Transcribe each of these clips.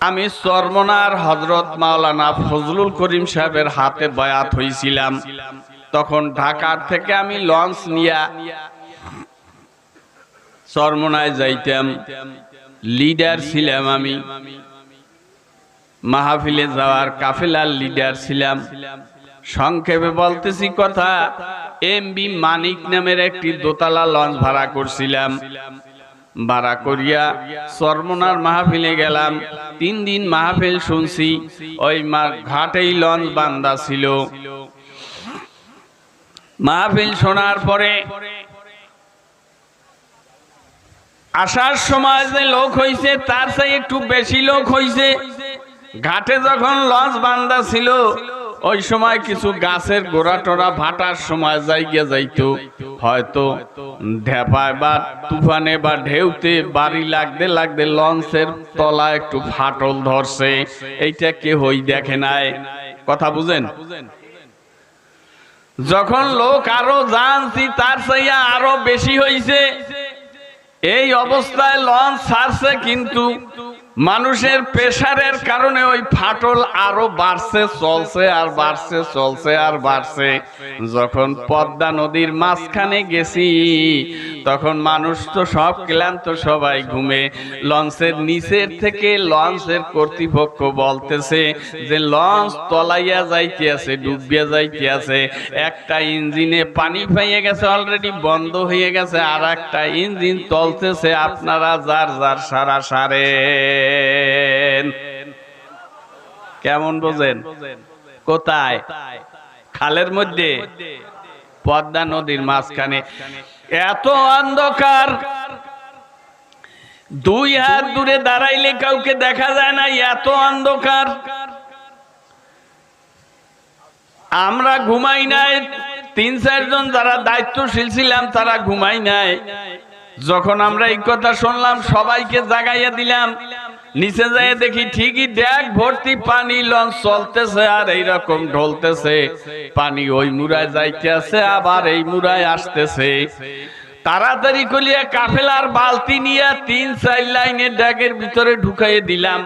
আমি চরমনার হজরত মাওলানা ফজলুল করিম সাহেবের হাতে বয়াত হয়েছিলাম তখন ঢাকার থেকে আমি লঞ্চ নিয়া চরমনায় যাইতাম। লিডার ছিলাম আমি। মাহফিলে যাওয়ার কাফেলার লিডার ছিলাম। সংক্ষেপে বলতেছি কথা এম বি মানিক নামের একটি দোতলা লঞ্চ ভাড়া করছিলাম। ভাড়া করিয়া সরমনার মাহফিলে গেলাম। তিন দিন মাহফিল শুনছি, ওই মা- ঘাটেই লঞ্চ বান্দা ছিল। মাহফিল শোনার পরে আসার সময় যে লোক হইছে, তার চেয়ে একটু বেশি লোক হইছে। ঘাটে যখন লঞ্চ বান্দা ছিল ওই সময় কিছু গাছের গোড়া টোড়া ভাটার সময় যাইগে যাইতো। হয়তো ঢেপায় বা তুফানে বা ঢেউতে বাড়ি লাগতে লাগতে লঞ্চের তলা একটু ফাটল ধরছে। এইটা কেহই দেখে নাই। কথা বুঝেন? যখন লোক আরও জানছি, তার চাইয়া আরও বেশি হইছে। এই অবস্থায় লঞ্চ ছাড়ছে কিন্তু মানুষের প্রেসারের কারণে ওই ফাটল আরও বাড়ছে, চলছে আর বাড়ছে, চলছে আর বাড়ছে। যখন পদ্মা নদীর মাঝখানে গেছি, তখন মানুষ তো সব ক্লান্ত, সবাই ঘুমে। লঞ্চের নিচের থেকে লঞ্চের কর্তৃপক্ষ বলতেছে যে, লঞ্চ তলাইয়া যাইতে আছে ডুবিয়া যাইতে আছে একটা ইঞ্জিনে পানি পাইয়ে গেছে অলরেডি বন্ধ হয়ে গেছে। আর একটা ইঞ্জিন চলতেছে, আপনারা যার যার সারা। কেমন বোঝেন? কোথায়? খালের মধ্যে। পদ্মা নদীর মাঝখানে। এত অন্ধকার। দুই হাত দূরে দাঁড়াইলে কাউকে দেখা যায় না, এত অন্ধকার। আমরা ঘুমাই নাই। তিন চারজন যারা দায়িত্বশীল ছিলাম, তারা ঘুমাই নাই। যখন আমরা এই কথা শুনলাম, সবাইকে জাগাইয়া দিলাম। নিচে যায় দেখি ঠিকই ড্যাগ ভর্তি পানি লঞ্চ চলতেছে আর এইরকম ঢলতেছে। পানি ওই মুড়ায় যাইতে আছে আবার এই মুড়ায় আসতেছে। তাড়াতাড়ি করিয়া কাফেলার বালতি নিয়ে তিন চার লাইনে ড্যাগের ভিতরে ঢুকাইয়ে দিলাম।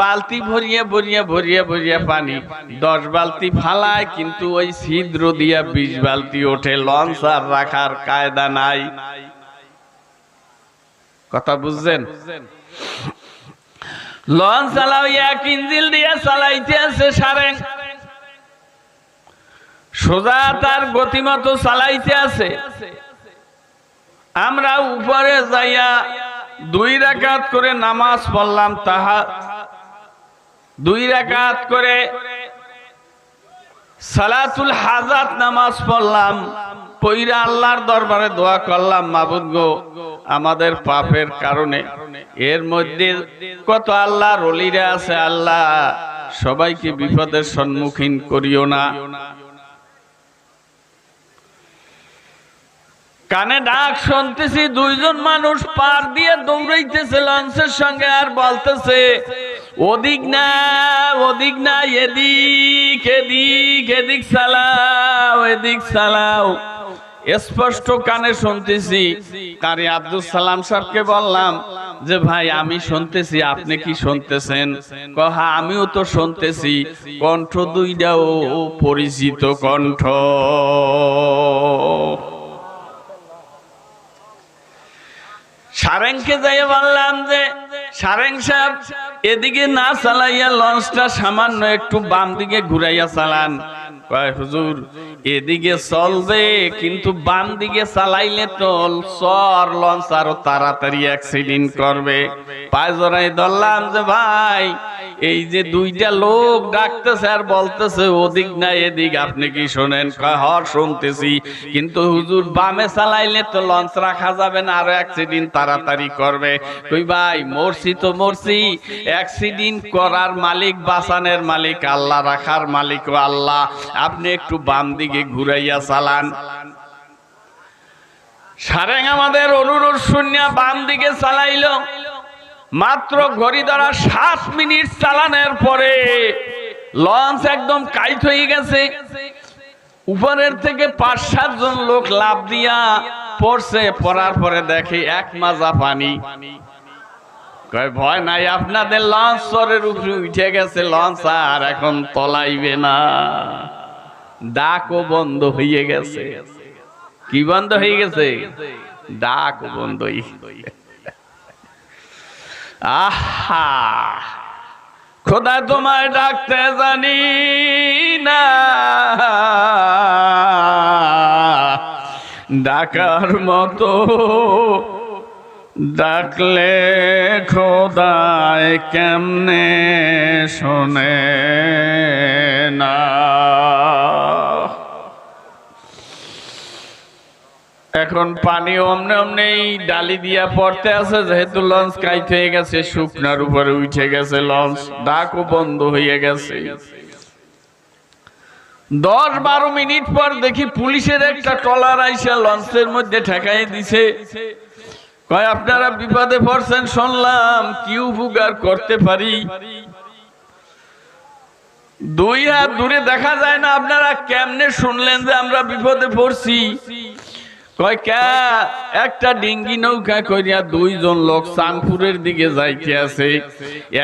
বালতি ভরিয়ে ভরিয়ে ভরিয়ে ভরিয়ে পানি। দশ বালতি ফালায়, কিন্তু ওই ছিদ্র দিয়া বিশ বালতি ওঠে, লঞ্চ আর রাখার কায়দা নাই। কথা বুঝছেন? লঞ্চ চালাও, এক ইঞ্জিল দিয়ে চালাইতে আছে সারেন সোজা তার গতিমতো চালাইতে আছে। আমরা উপরে যাইয়া দুই রাকাত করে নামাজ পড়লাম, তাহা দুই রাকাত করে সালাতুল হাজাত নামাজ পড়লাম। পইরা আল্লাহর দরবারে দোয়া করলাম, মাবুদ গো, আমাদের পাপের কারণে এর মধ্যে কত আল্লাহ অলিরা আছে আল্লাহ, সবাইকে বিপদের সম্মুখীন করিও না। কানে ডাক শুনতেছি, দুইজন মানুষ পার দিয়ে দৌড়াইতেছে, লঞ্চের সঙ্গে আর বলতেছে, ওদিক না ওদিক না, এদিক এদিক এদিক চালাও এদিক চালাও। স্পষ্ট কানে শুনতেছি। কারি আব্দুল সালাম সাহেবকে বললাম যে, ভাই, আমি শুনতেছি, আপনি কি শুনতেছেন? কহা, আমিও তো শুনতেছি, কণ্ঠ দুইটাও পরিচিত কণ্ঠ। সারেংকে যাই বললাম যে, সারেং সাহেব, এদিকে না চালাইয়া লঞ্চটা সামান্য একটু বাম দিকে ঘুরাইয়া চালান। কয় হুজুর, এদিকে চলবে কিন্তু বাম দিকে চালাইলে তো সর লঞ্চ আরও তাড়াতাড়ি অ্যাক্সিডেন্ট করবে। পায়ে জড়াই ধরলাম যে, ভাই এই যে দুইটা লোক ডাকতেছে আর বলতেছে, ওদিক না এদিক, আপনি কি শোনেন? হর শুনতেছি। কিন্তু হুজুর বামে চালাইলে তো লঞ্চ রাখা যাবে না, আরও অ্যাক্সিডেন্ট তাড়াতাড়ি করবে। কই, ভাই, মরছি তো মরছি। অ্যাক্সিডেন্ট করার মালিক বাসানের মালিক, আল্লাহ রাখার মালিক আল্লাহ। আপনি একটু বাম দিকে ঘুরাইয়া চালান। সারেং আমাদের অনুরোধ শূন্য বাম দিকে চালাইলো। মাত্র ঘড়ি ধরা সাত মিনিট চালানোর পরে লঞ্চ একদম কাইট হয়ে গেছে। উপরের থেকে পাঁচ সাত জন লোক লাভ দিয়া পড়ছে, পড়ার পরে দেখে এক মাজা পানি। ভয় নাই, আপনাদের লঞ্চ সরের উপরে উঠে গেছে, লঞ্চ আর এখন তলাইবে না। ডাকও বন্ধ হয়ে গেছে। কি বন্ধ হয়ে গেছে? ডাক বন্ধ আহা খোদা তোমায় ডাকতে জানি না। ডাকার মতো ডাকলে খোদায় কেমনে শোনে না। এখন পানি অমনে অমনে ডালি দিয়া পড়তে আছে, যেহেতু লঞ্চ কাইট হয়ে গেছে, শুকনার উপরে উঠে গেছে লঞ্চ ডাকও বন্ধ হয়ে গেছে। দশ বারো মিনিট পর দেখি পুলিশের একটা ট্রলার আইসা লঞ্চের মধ্যে ঠেকাই দিছে। কয়, আপনারা বিপদে পড়ছেন, শুনলাম, কি উপকার করতে পারি? দুই হাত দূরে দেখা যায় না, আপনারা কেমনে শুনলেন যে আমরা বিপদে পড়ছি? একটা ডিঙ্গি নৌকা করিয়া দুইজন লোক চাঁদপুরের দিকে যাইতে আছে।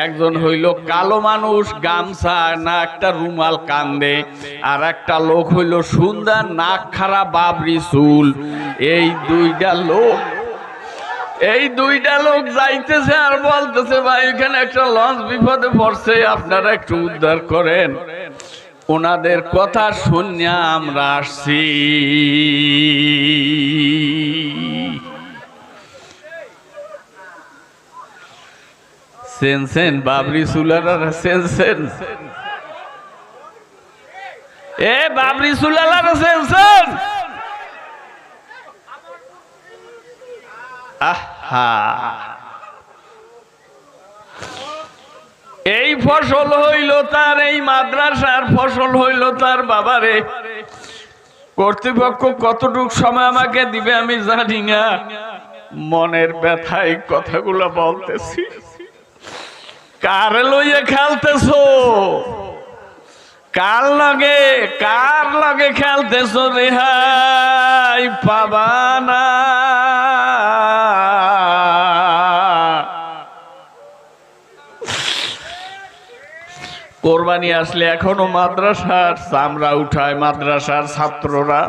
একজন হইল কালো মানুষ, গামছা, না একটা রুমাল কান্দে। আর একটা লোক হইল সুন্দর, নাক খারা বাবরি চুল। এই দুইটা লোক, এই দুইটা লোক যাইতেছে আর বলতেছে, ভাই, এখানে একটা লঞ্চ বিপদে পড়ছে, আপনারা একটু উদ্ধার করেন। ওনাদের কথা শুনিয়া আমরা আসছি। সেন সেন, বাবরি সুলালার, সেন সেন। এ, বাবরি সুলালার, সেন সেন। আহা। এই ফসল হইল তার, এই মাদ্রাসার ফসল হইল তার বাবারে। কর্তৃপক্ষ কতটুক সময় আমাকে দিবে আমি জানি না। মনের ব্যথায় কথাগুলো বলতেছি। কার লইয়ে খেলতেছো? কার লগে কার লগে খেলতেছো রেহাই পাবানা কোরবানি আসলে এখনও মাদ্রাসার চামড়া উঠায়, মাদ্রাসার ছাত্ররা।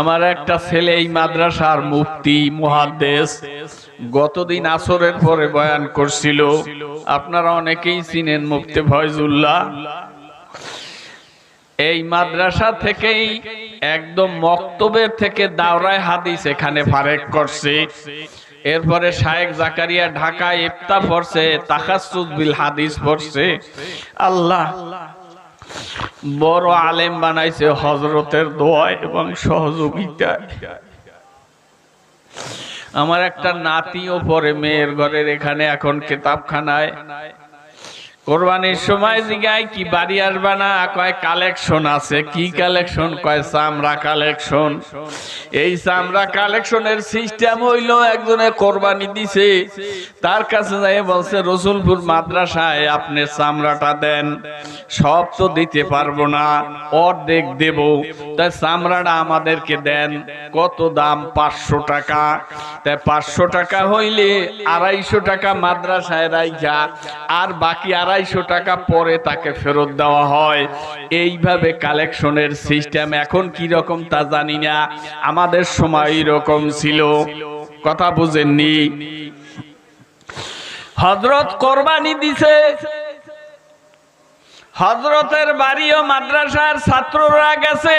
আমার একটা ছেলে এই মাদ্রাসার মুফতি, মুহাদ্দেস, গতদিন আসরের পরে বয়ান করছিল। আপনারা অনেকেই চিনেন মুফতি ফয়জুল্লাহ। এই মাদ্রাসা থেকেই একদম মক্তবের থেকে দাওরায় হাদিস এখানে ফারেক করছে। এরপরে শায়েক জাকারিয়া ঢাকা ইফতা পড়ছে তাকাসুদ বিল হাদিস পড়ছে। আল্লাহ বড় আলেম বানাইছে হজরতের দোয়া এবং সহযোগিতায়। আমার একটা নাতিও পরে মেয়ের ঘরের এখানে এখন কেতাবখানায়। কোরবানির সময় জিগায় কি বাড়ি আসবা না? কয় কালেকশন আছে। কি কালেকশন কয় চামড়া কালেকশন এই চামড়া কালেকশনের সিস্টেম হইল একজনে কোরবানি দিছে। তার কাছে যাই বলছে, রসুলপুর মাদ্রাসায় আপনি চামড়াটা দেন। সব তো দিতে পারব না। অর্ধেক দেব। তাই চামড়াটা আমাদেরকে দেন। কত দাম? পাঁচশো টাকা। তাই পাঁচশো টাকা হইলে আড়াইশো টাকা মাদ্রাসায় রাইখা। আর বাকি আড়াইশো টাকা পরে তাকে ফেরত দেওয়া হয়। এইভাবে কালেকশনের সিস্টেম এখন কি রকম তা জানি না। আমাদের সময় এরকম ছিল। কথা বুঝেননি। হজরত কোরবানি দিছে। হজরতের বাড়িও মাদ্রাসার ছাত্ররা গেছে।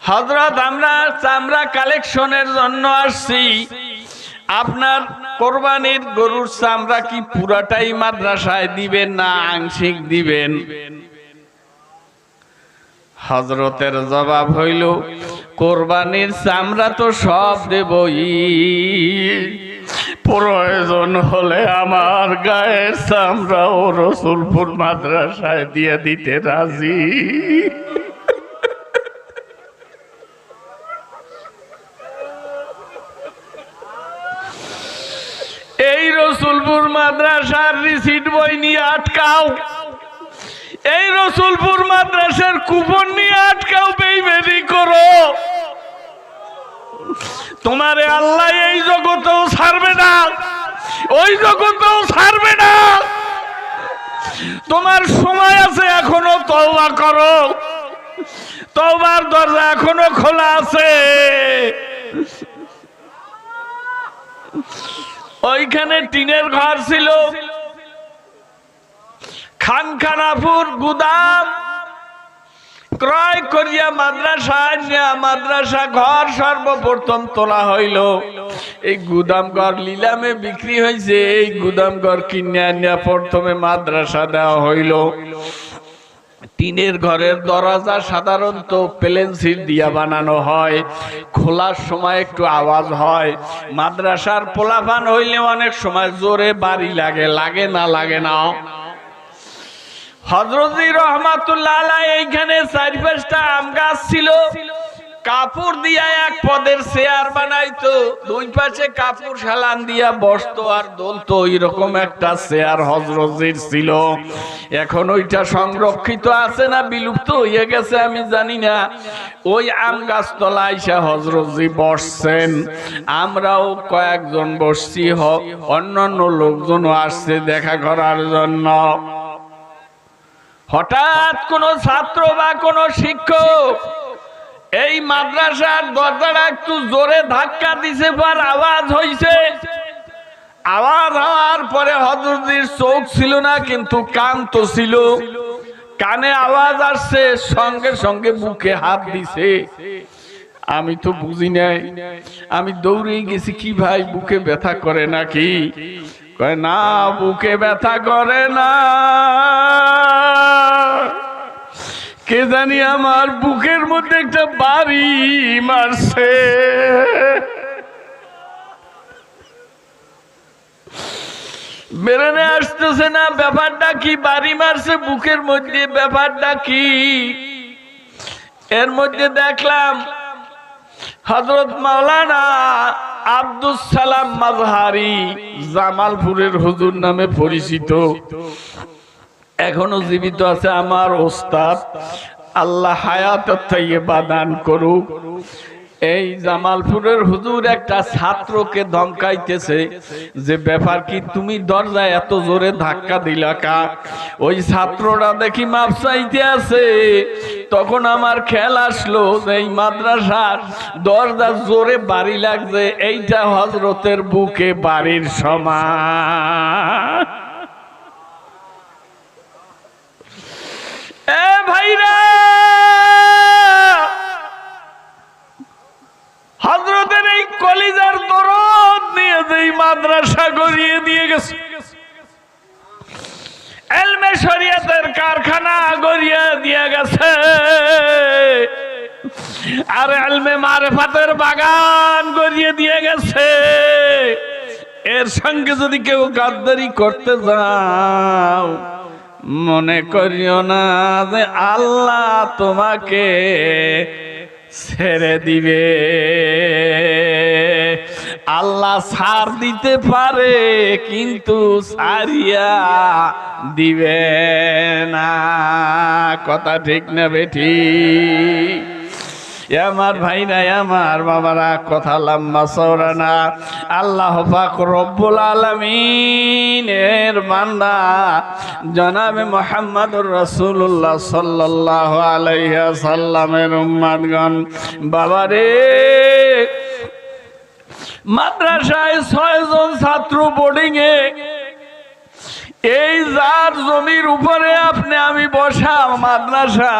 হজরত আমরা চামড়া কালেকশনের জন্য আসছি। আপনার কোরবানির গরুর চামড়া কি পুরাটাই মাদ্রাসায় দিবেন না আংশিক দিবেন? হজরতের জবাব হইল, কোরবানির চামড়া তো সব দেবই। প্রয়োজন হলে আমার গায়ের চামড়া ও রসুলপুর মাদ্রাসায় দিয়ে দিতে রাজি এই রসুলপুর মাদ্রাসার রিসিট বই নিয়ে আটকাও। এই রসুলপুর মাদ্রাসার কুপন নিয়ে আটকাও বেইমেরি করো। তোমারে আল্লাহ এই জগতেও ছাড়বে না। ওই জগতেও ছাড়বে না। তোমার সময় আছে, এখনও তওবা করো। তওবার দরজা এখনও খোলা আছে। ওইখানে টিনের ঘর ছিল। খানখানাপুর গুদাম। ক্রয় করিয়া মাদ্রাসা নিয়া মাদ্রাসা ঘর সর্বপ্রথম তোলা হইল। এই গুদাম ঘর লিলামে বিক্রি হয়েছে এই গুদাম ঘর কিনিয়া আনিয়া প্রথমে মাদ্রাসা দেওয়া হইল। টিনের ঘরের দরজা সাধারণত প্লেন দিয়া বানানো হয়। খোলার সময় একটু আওয়াজ হয়। মাদ্রাসার পোলাফান হইলে অনেক সময় জোরে বাড়ি লাগে লাগে না লাগে না। হজরতি রহমাতুল্লাহ এইখানে চারি পাঁচটা আম গাছ ছিল। কাপড় দিয়া এক পদের চেয়ার বানাইতো, দুই পাশে কাপড় সালান দিয়া বসতো আর দলতো, এরকম একটা চেয়ার হজরতির ছিল। এখন ওইটা সংরক্ষিত আছে না বিলুপ্ত হয়ে গেছে আমি জানি না। ওই আম গাছ তলা আইসা হজরতজি বসছেন। আমরাও কয়েকজন বসছি অন্যান্য লোকজনও আসছে দেখা করার জন্য। হঠাৎ কোন ছাত্র বা কোন শিক্ষক এই মাদ্রাসার দরজাটা একটু জোরে ধাক্কা দিছে, পর আওয়াজ হইছে। আওয়াজ হওয়ার পরে হজরতির চোখ ছিল না, কিন্তু কান তো ছিল। কানে আওয়াজ আসছে, সঙ্গে সঙ্গে বুকে হাত দিছে। আমি তো বুঝি নাই, আমি দৌড়ে গেছি, কি ভাই, বুকে ব্যথা করে নাকি? কয়, না, বুকে ব্যথা করে না। কে জানি আমার বুকের মধ্যে একটা বাড়ি মারছে। বেরোনে আসতেছে না, ব্যাপারটা কি? বাড়ি মারছে বুকের মধ্যে, ব্যাপারটা কি? এর মধ্যে দেখলাম হজরত মাওলানা আব্দুল সালাম মাজহারি জামালপুরের হুজুর নামে পরিচিত। এখনও জীবিত আছে আমার ওস্তাদ। আল্লাহ হায়াত বাদান করুক। এই জামালপুরের হুজুর একটা ছাত্রকে ধমকাইতেছে যে, ব্যাপার কি, তুমি দরজায় এত জোরে ধাক্কা দিলা কা? ওই ছাত্রটা দেখি মাপ চাইতে আছে। তখন আমার খেয়াল আসলো যে, এই মাদ্রাসার দরজা জোরে বাড়ি লাগছে, এইটা হজরতের বুকে বাড়ির সমান এ ভাইরা। হজরতের এই কলিজার দরদ নিয়ে যেই মাদ্রাসা গড়িয়ে দিয়ে গেছে। এলমে শরিয়াতের কারখানা গড়িয়ে দিয়ে গেছে। আর এলমে মারেফাতের বাগান গড়িয়ে দিয়ে গেছে। এর সঙ্গে যদি কেউ গাদ্দারি করতে যাও মনে করিও না যে আল্লাহ তোমাকে ছেড়ে দিবে। আল্লাহ সার দিতে পারে, কিন্তু সারিয়া দিবে না। কথা ঠিক না বেঠি আমার ভাই নাই আমার বাবারা, কথা লম্বা সৌরানা আল্লাহ পাক রব্বুল আলমিনের বান্দা। জনাবে মোহাম্মদুর রসুল্লাহ সাল্লাহ আলাইহা সাল্লামের উম্মাদগণ, বাবারে, মাদ্রাসায় ছয়জন ছাত্র বোর্ডিং এ এই যার জমির উপরে আপনি আমি বসা মাদ্রাসা,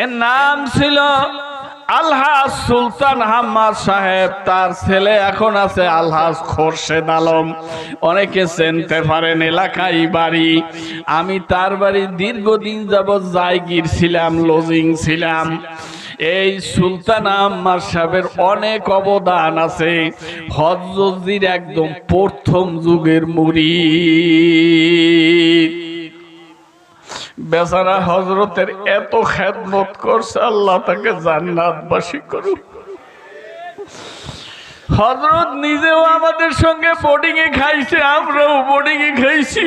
এর নাম ছিল আলহাজ সুলতান হাম্মাদ সাহেব, তার ছেলে এখন আছে আলহাজ খোরশেদ আলম। অনেকে চেনতে পারেন এলাকায় বাড়ি। আমি তার বাড়ি দীর্ঘদিন যাবৎ জায়গির ছিলাম, লজিং ছিলাম। এই সুলতান আম্মার সাহেবের অনেক অবদান আছে। হজরজির একদম প্রথম যুগের মুড়ি বেচারা হজরতের এত খেদমত করছে, আল্লাহ তাকে জান্নাতবাসী করুক। হজরত নিজেও আমাদের সঙ্গে বোর্ডিং এ খাইছে, আমরাও বোর্ডিং এ খাইছি।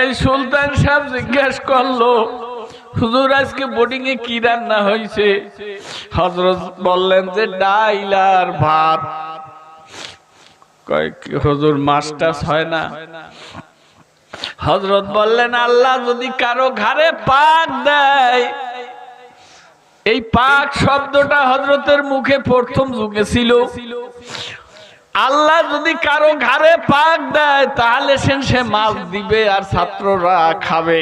এই সুলতান সাহেব জিজ্ঞেস করল, হুজুর, আজকে বোর্ডিং এ কি রান্না হয়েছে? হজরত বললেন যে, ডাইল আর ভাত। কয়, কি হুজুর টাছ হয় না? হজরত বললেন, আল্লাহ যদি কারও ঘাড়ে পাক দেয়, এই পাক শব্দটা হজরতের মুখে প্রথম যুগে ছিল আল্লাহ যদি কারও ঘাড়ে পাক দেয়, তাহলে সে মাছ দিবে আর ছাত্ররা খাবে।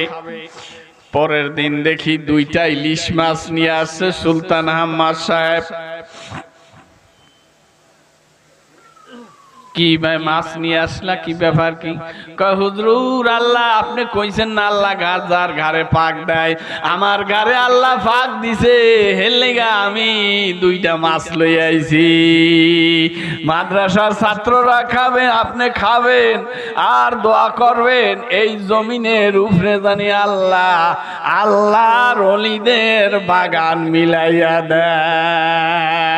পরের দিন দেখি দুইটা ইলিশ মাছ নিয়ে আসছে সুলতান আহম্মদ সাহেব। কি ভাই মাছ নিয়ে আসলা? কি ব্যাপার কি? কয়, হুজুর, আল্লাহ আপনি কইছেন না, আল্লাহ ঘাড় যার ঘাড়ে পাক দেয়। আমার ঘাড়ে আল্লাহ পাক দিছে। হেলেগা আমি দুইটা মাছ লই আইছি। মাদ্রাসার ছাত্ররা খাবেন আপনি খাবেন। আর দোয়া করবেন, এই জমিনের উপরে জানি আল্লাহ, আল্লাহর অলিদের বাগান মিলাইয়া দেয়।